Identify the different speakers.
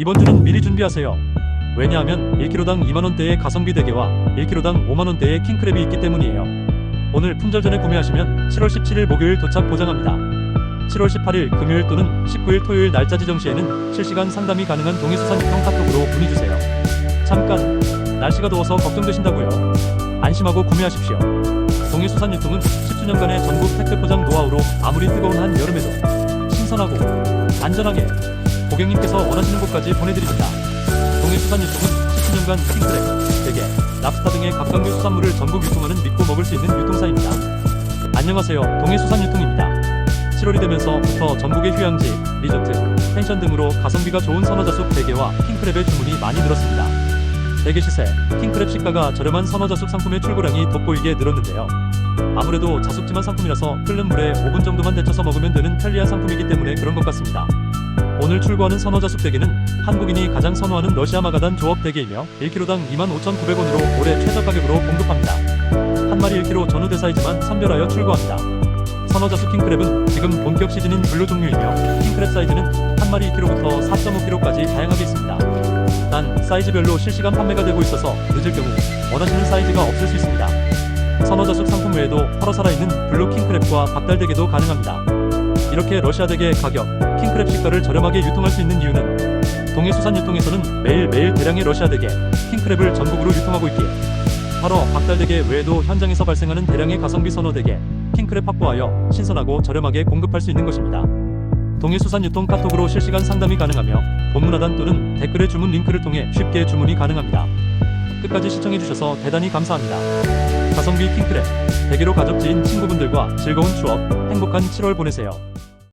Speaker 1: 이번 주는 미리 준비하세요. 왜냐하면 1kg당 2만원대의 가성비 대게와 1kg당 5만원대의 킹크랩이 있기 때문이에요. 오늘 품절 전에 구매하시면 7월 17일 목요일 도착 보장합니다. 7월 18일 금요일 또는 19일 토요일 날짜 지정 시에는 실시간 상담이 가능한 동해수산 유통 카톡으로 문의주세요. 잠깐 날씨가 더워서 걱정되신다고요? 안심하고 구매하십시오. 동해수산 유통은 10주년간의 전국 택배 포장 노하우로 아무리 뜨거운 한 여름에도 신선하고 안전하게 고객님께서 원하시는 곳까지 보내드립니다. 동해수산 유통은 10주년간 킹크랩, 대게, 랍스타 등의 각각류 수산물을 전국 유통하는 믿고 먹을 수 있는 유통사입니다. 안녕하세요. 동해수산 유통입니다. 7월이 되면서부터 전국의 휴양지, 리조트, 펜션 등으로 가성비가 좋은 선어자숙 대게와 킹크랩의 주문이 많이 늘었습니다. 대게 시세, 킹크랩 시가가 저렴한 선어자숙 상품의 출고량이 돋보이게 늘었는데요. 아무래도 자숙지만 상품이라서 끓는 물에 5분 정도만 데쳐서 먹으면 되는 편리한 상품이기 때문에 그런 것 같습니다. 오늘 출고하는 선어자숙 대게는 한국인이 가장 선호하는 러시아 마가단 조업 대게이며 1kg당 25,900원으로 올해 최저 가격으로 공급합니다. 한 마리 1kg 전후 대사이지만 선별하여 출고합니다. 선어자숙 킹크랩은 지금 본격 시즌인 블루 종류이며 킹크랩 사이즈는 한 마리 2kg부터 4.5kg까지 다양하게 있습니다. 단 사이즈별로 실시간 판매가 되고 있어서 늦을 경우 원하시는 사이즈가 없을 수 있습니다. 선어자숙 상품 외에도 활어 살아있는 블루 킹크랩과 박달대게도 가능합니다. 이렇게 러시아 대게의 가격, 킹크랩 시가를 저렴하게 유통할 수 있는 이유는 동해 수산 유통에서는 매일매일 대량의 러시아 대게, 킹크랩을 전국으로 유통하고 있기에 활어, 박달대게 외에도 현장에서 발생하는 대량의 가성비 선어대게, 킹크랩 확보하여 신선하고 저렴하게 공급할 수 있는 것입니다. 동해수산 유통 카톡으로 실시간 상담이 가능하며 본문하단 또는 댓글의 주문 링크를 통해 쉽게 주문이 가능합니다. 끝까지 시청해주셔서 대단히 감사합니다. 가성비 킹크랩, 대게로 가족 지인 친구분들과 즐거운 추억, 행복한 7월 보내세요.